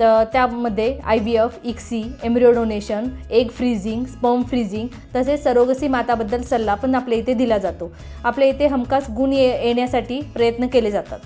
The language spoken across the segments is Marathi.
तर त्यामध्ये I V F ICSI embryo donation egg freezing sperm freezing तसेच सरोगसी माताबद्दल सल्ला पण आपल्या इथे दिला जातो. आपल्या इथे हमखास गुण ये येण्यासाठी प्रयत्न केले जातात.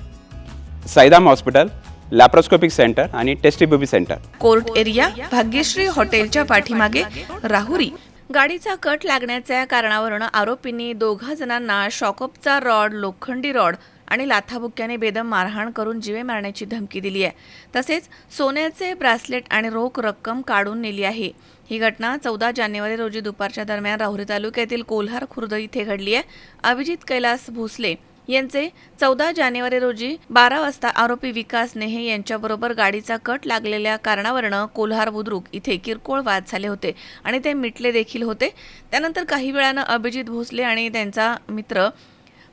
साईदाम हॉस्पिटल लॅप्रोस्कोपिक सेंटर आणि tasty baby centre court area Bhagyashree हॉटेलच्या पाठीमागे राहुरी. गाडीचा कट लागण्याच्या कारणावरून आरोपींनी दोघा जणांना शॉकअपचा रॉड लोखंडी रॉड आणि लाथाबुक्याने बेदम मारहाण करून जीवे मारण्याची धमकी दिली आहे. तसेच सोन्याचे ब्रासलेट आणि रोख रक्कम काढून नेली आहे. ही घटना चौदा जानेवारी रोजी दुपारच्या दरम्यान राहुरी तालुक्यातील कोल्हार खुर्द इथे घडली आहे. अभिजित कैलास भोसले यांचे चौदा जानेवारी रोजी बारा वाजता आरोपी विकास नेहे यांच्याबरोबर गाडीचा कट लागलेल्या कारणावरनं कोल्हार बुद्रुक इथे किरकोळ वाद झाले होते आणि ते मिटले देखील होते. त्यानंतर काही वेळानं अभिजित भोसले आणि त्यांचा मित्र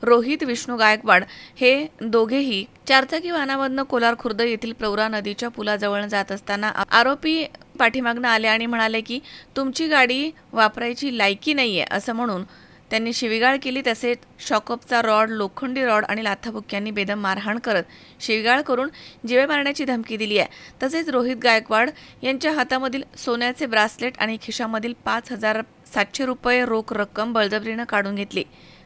रोहित विष्णू गायकवाड हे दोघेही चारचाकी वाहनामधनं कोलार खुर्द येथील प्रवरा नदीच्या पुलाजवळ जात असताना आरोपी पाठीमागनं आले आणि म्हणाले की तुमची गाडी वापरायची लायकी नाही आहे असं म्हणून त्यांनी शिवीगाळ केली. तसेच शॉकअपचा रॉड लोखंडी रॉड आणि लाथाबुक्यांनी बेदम मारहाण करत शिवीगाळ करून जीवे मारण्याची धमकी दिली आहे. तसेच रोहित गायकवाड यांच्या हातामधील सोन्याचे ब्रासलेट आणि खिशामधील पाच हजार सातशे रुपये रोख रक्कम बळजबरीनं काढून घेतली.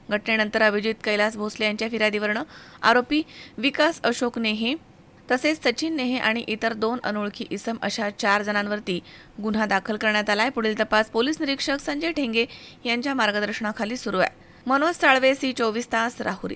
घटनेनंतर अभिजित कैलास भोसले यांच्या फिर्यादीवरनं आरोपी विकास अशोक नेहे तसेच सचिन नेहे आणि इतर दोन अनोळखी इसम अशा चार जणांवरती गुन्हा दाखल करण्यात आलाय. पुढील तपास पोलीस निरीक्षक संजय ठेंगे यांच्या मार्गदर्शनाखाली सुरू आहे. मनोज साळवे सी चोवीस तास राहुरी.